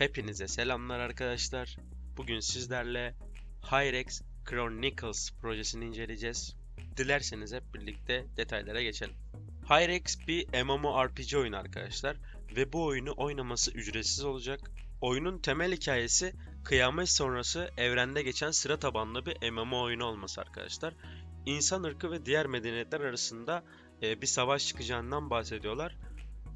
Hepinize selamlar arkadaşlar. Bugün sizlerle Hyrex Chronicles projesini inceleyeceğiz. Dilerseniz hep birlikte detaylara geçelim. Hyrex bir MMORPG oyunu arkadaşlar ve bu oyunu oynaması ücretsiz olacak. Oyunun temel hikayesi kıyamet sonrası evrende geçen sıra tabanlı bir MMO oyunu olması arkadaşlar. İnsan ırkı ve diğer medeniyetler arasında e, bir savaş çıkacağından bahsediyorlar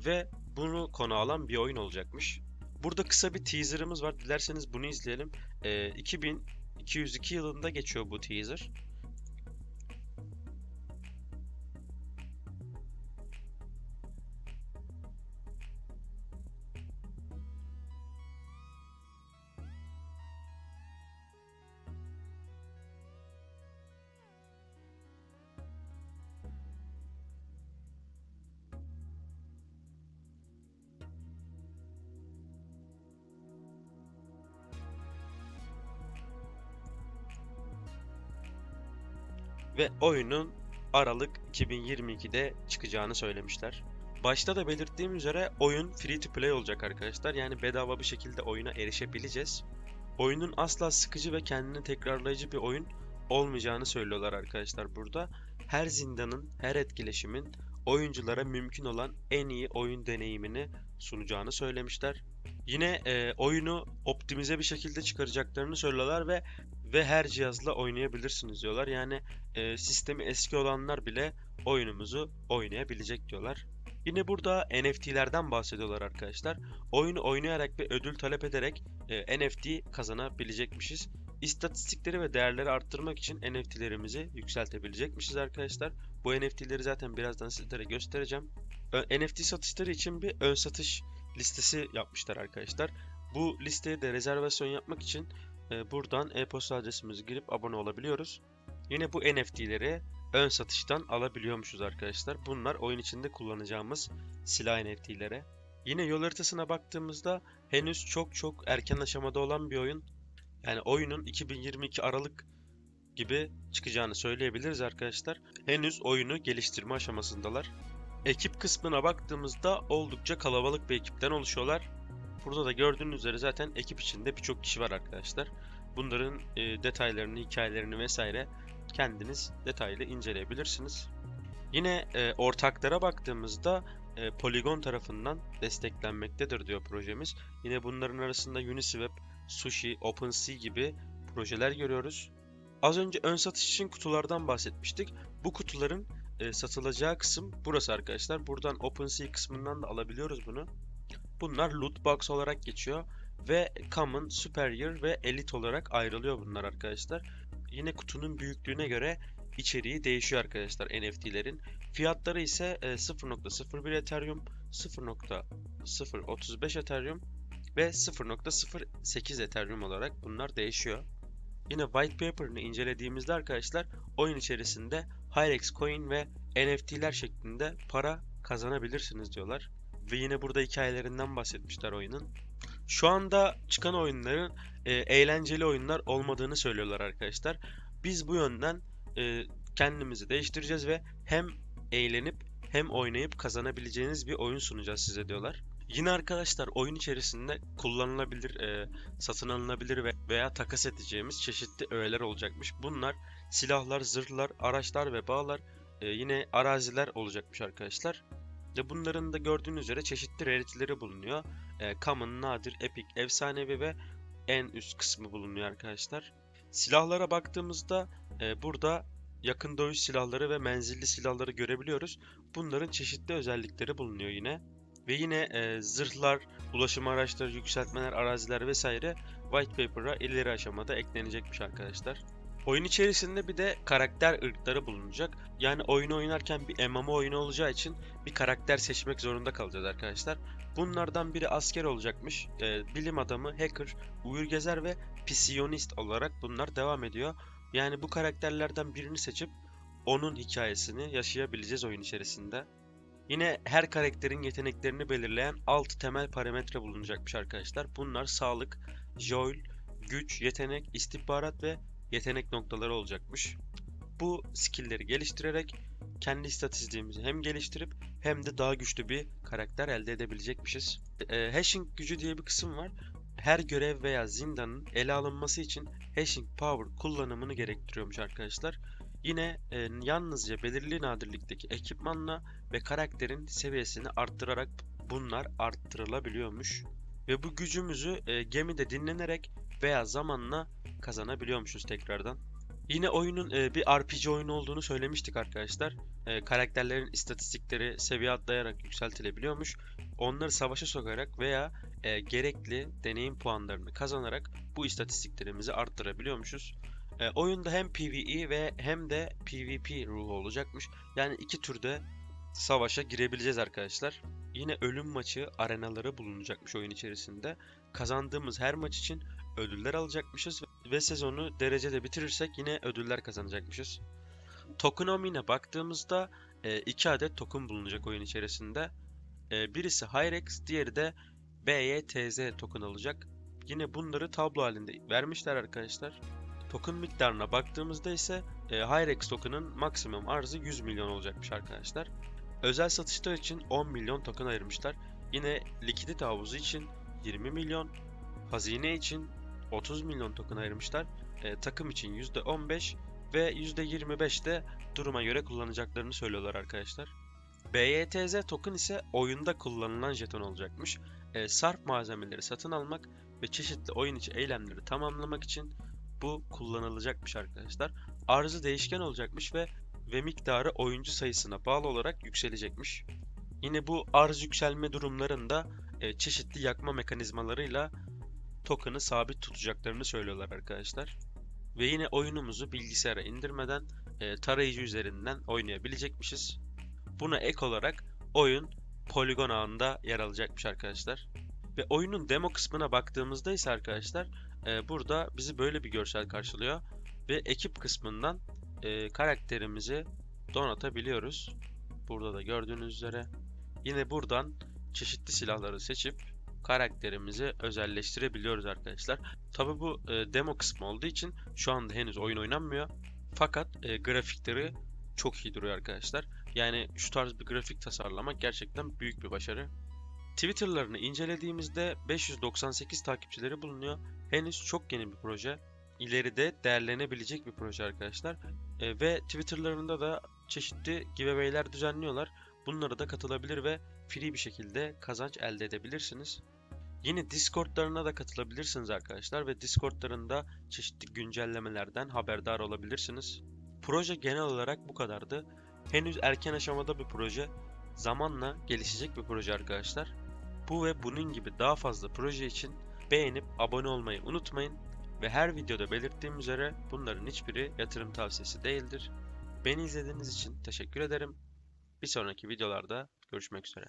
ve bunu konu alan bir oyun olacakmış. Burada kısa bir teaserımız var. Dilerseniz bunu izleyelim. Ee, 2202 yılında geçiyor bu teaser. Ve oyunun Aralık 2022'de çıkacağını söylemişler. Başta da belirttiğim üzere oyun free to play olacak arkadaşlar. Yani bedava bir şekilde oyuna erişebileceğiz. Oyunun asla sıkıcı ve kendini tekrarlayıcı bir oyun olmayacağını söylüyorlar arkadaşlar burada. Her zindanın, her etkileşimin oyunculara mümkün olan en iyi oyun deneyimini sunacağını söylemişler. Yine e, oyunu optimize bir şekilde çıkaracaklarını söylüyorlar ve ve her cihazla oynayabilirsiniz diyorlar. Yani e, sistemi eski olanlar bile oyunumuzu oynayabilecek diyorlar. Yine burada NFT'lerden bahsediyorlar arkadaşlar. Oyunu oynayarak ve ödül talep ederek e, NFT kazanabilecekmişiz. İstatistikleri ve değerleri arttırmak için NFT'lerimizi yükseltebilecekmişiz arkadaşlar. Bu NFT'leri zaten birazdan sizlere göstereceğim. Ö- NFT satışları için bir ön satış listesi yapmışlar arkadaşlar. Bu listeye de rezervasyon yapmak için buradan e-posta adresimizi girip abone olabiliyoruz. Yine bu NFT'leri ön satıştan alabiliyormuşuz arkadaşlar. Bunlar oyun içinde kullanacağımız silah NFT'lere. Yine yol haritasına baktığımızda henüz çok çok erken aşamada olan bir oyun. Yani oyunun 2022 Aralık gibi çıkacağını söyleyebiliriz arkadaşlar. Henüz oyunu geliştirme aşamasındalar. Ekip kısmına baktığımızda oldukça kalabalık bir ekipten oluşuyorlar. Burada da gördüğünüz üzere zaten ekip içinde birçok kişi var arkadaşlar. Bunların e, detaylarını, hikayelerini vesaire kendiniz detaylı inceleyebilirsiniz. Yine e, ortaklara baktığımızda e, Polygon tarafından desteklenmektedir diyor projemiz. Yine bunların arasında Uniswap, Sushi, OpenSea gibi projeler görüyoruz. Az önce ön satış için kutulardan bahsetmiştik. Bu kutuların e, satılacağı kısım burası arkadaşlar. Buradan OpenSea kısmından da alabiliyoruz bunu. Bunlar loot box olarak geçiyor ve common, superior ve elite olarak ayrılıyor bunlar arkadaşlar. Yine kutunun büyüklüğüne göre içeriği değişiyor arkadaşlar NFT'lerin. Fiyatları ise e, 0.01 Ethereum, 0.035 Ethereum ve 0.08 Ethereum olarak bunlar değişiyor. Yine white paper'ını incelediğimizde arkadaşlar oyun içerisinde Hyrex coin ve NFT'ler şeklinde para kazanabilirsiniz diyorlar. Ve yine burada hikayelerinden bahsetmişler oyunun. Şu anda çıkan oyunların e, eğlenceli oyunlar olmadığını söylüyorlar arkadaşlar. Biz bu yönden e, kendimizi değiştireceğiz ve hem eğlenip hem oynayıp kazanabileceğiniz bir oyun sunacağız size diyorlar. Yine arkadaşlar oyun içerisinde kullanılabilir, e, satın alınabilir ve veya takas edeceğimiz çeşitli öğeler olacakmış. Bunlar silahlar, zırhlar, araçlar ve bağlar, e, yine araziler olacakmış arkadaşlar. Ve bunların da gördüğünüz üzere çeşitli rarity'leri bulunuyor. E, common, nadir, epic, efsanevi ve en üst kısmı bulunuyor arkadaşlar. Silahlara baktığımızda e, burada yakın dövüş silahları ve menzilli silahları görebiliyoruz. Bunların çeşitli özellikleri bulunuyor yine. Ve yine e, zırhlar, ulaşım araçları, yükseltmeler, araziler vesaire white paper'a ileri aşamada eklenecekmiş arkadaşlar. Oyun içerisinde bir de karakter ırkları bulunacak. Yani oyunu oynarken bir MMO oyunu olacağı için bir karakter seçmek zorunda kalacağız arkadaşlar. Bunlardan biri asker olacakmış. Ee, bilim adamı, hacker, uyur gezer ve psiyonist olarak bunlar devam ediyor. Yani bu karakterlerden birini seçip onun hikayesini yaşayabileceğiz oyun içerisinde. Yine her karakterin yeteneklerini belirleyen 6 temel parametre bulunacakmış arkadaşlar. Bunlar sağlık, joy, güç, yetenek, istihbarat ve yetenek noktaları olacakmış. Bu skill'leri geliştirerek kendi istatistiğimizi hem geliştirip hem de daha güçlü bir karakter elde edebilecekmişiz. E, hashing gücü diye bir kısım var. her görev veya zindanın ele alınması için hashing power kullanımını gerektiriyormuş arkadaşlar. Yine e, yalnızca belirli nadirlikteki ekipmanla ve karakterin seviyesini arttırarak bunlar arttırılabiliyormuş. Ve bu gücümüzü e, gemide dinlenerek veya zamanla kazanabiliyormuşuz tekrardan. Yine oyunun e, bir RPG oyunu olduğunu söylemiştik arkadaşlar. E, karakterlerin istatistikleri seviye atlayarak yükseltilebiliyormuş. Onları savaşa sokarak veya e, gerekli deneyim puanlarını kazanarak bu istatistiklerimizi arttırabiliyormuşuz. E, oyunda hem PvE ve hem de PvP ruhu olacakmış. Yani iki türde savaşa girebileceğiz arkadaşlar. Yine ölüm maçı arenaları bulunacakmış oyun içerisinde. Kazandığımız her maç için ödüller alacakmışız ve sezonu derecede bitirirsek yine ödüller kazanacakmışız. Tokenomi'ne baktığımızda e, iki adet token bulunacak oyun içerisinde. E, birisi Hyrex, diğeri de BYTZ token alacak. Yine bunları tablo halinde vermişler arkadaşlar. Token miktarına baktığımızda ise e, Hyrex token'ın maksimum arzı 100 milyon olacakmış arkadaşlar. Özel satışlar için 10 milyon token ayırmışlar. Yine likidite havuzu için 20 milyon, hazine için 30 milyon token ayırmışlar. E, takım için %15 ve %25 de duruma göre kullanacaklarını söylüyorlar arkadaşlar. BYTZ token ise oyunda kullanılan jeton olacakmış. E, sarf malzemeleri satın almak ve çeşitli oyun içi eylemleri tamamlamak için bu kullanılacakmış arkadaşlar. Arzı değişken olacakmış ve ve miktarı oyuncu sayısına bağlı olarak yükselecekmiş. Yine bu arz yükselme durumlarında e, çeşitli yakma mekanizmalarıyla token'ı sabit tutacaklarını söylüyorlar arkadaşlar. Ve yine oyunumuzu bilgisayara indirmeden e, tarayıcı üzerinden oynayabilecekmişiz. Buna ek olarak oyun poligon ağında yer alacakmış arkadaşlar. Ve oyunun demo kısmına baktığımızda ise arkadaşlar e, burada bizi böyle bir görsel karşılıyor. Ve ekip kısmından e, karakterimizi donatabiliyoruz. Burada da gördüğünüz üzere. Yine buradan çeşitli silahları seçip karakterimizi özelleştirebiliyoruz arkadaşlar. Tabi bu e, demo kısmı olduğu için şu anda henüz oyun oynanmıyor. Fakat e, grafikleri çok iyi duruyor arkadaşlar. Yani şu tarz bir grafik tasarlamak gerçekten büyük bir başarı. Twitter'larını incelediğimizde 598 takipçileri bulunuyor. Henüz çok yeni bir proje. İleride değerlenebilecek bir proje arkadaşlar. E, ve Twitter'larında da çeşitli giveaway'ler düzenliyorlar. Bunlara da katılabilir ve free bir şekilde kazanç elde edebilirsiniz. Yine Discord'larına da katılabilirsiniz arkadaşlar ve Discord'larında çeşitli güncellemelerden haberdar olabilirsiniz. Proje genel olarak bu kadardı. Henüz erken aşamada bir proje. Zamanla gelişecek bir proje arkadaşlar. Bu ve bunun gibi daha fazla proje için beğenip abone olmayı unutmayın. Ve her videoda belirttiğim üzere bunların hiçbiri yatırım tavsiyesi değildir. Beni izlediğiniz için teşekkür ederim. Bir sonraki videolarda görüşmek üzere.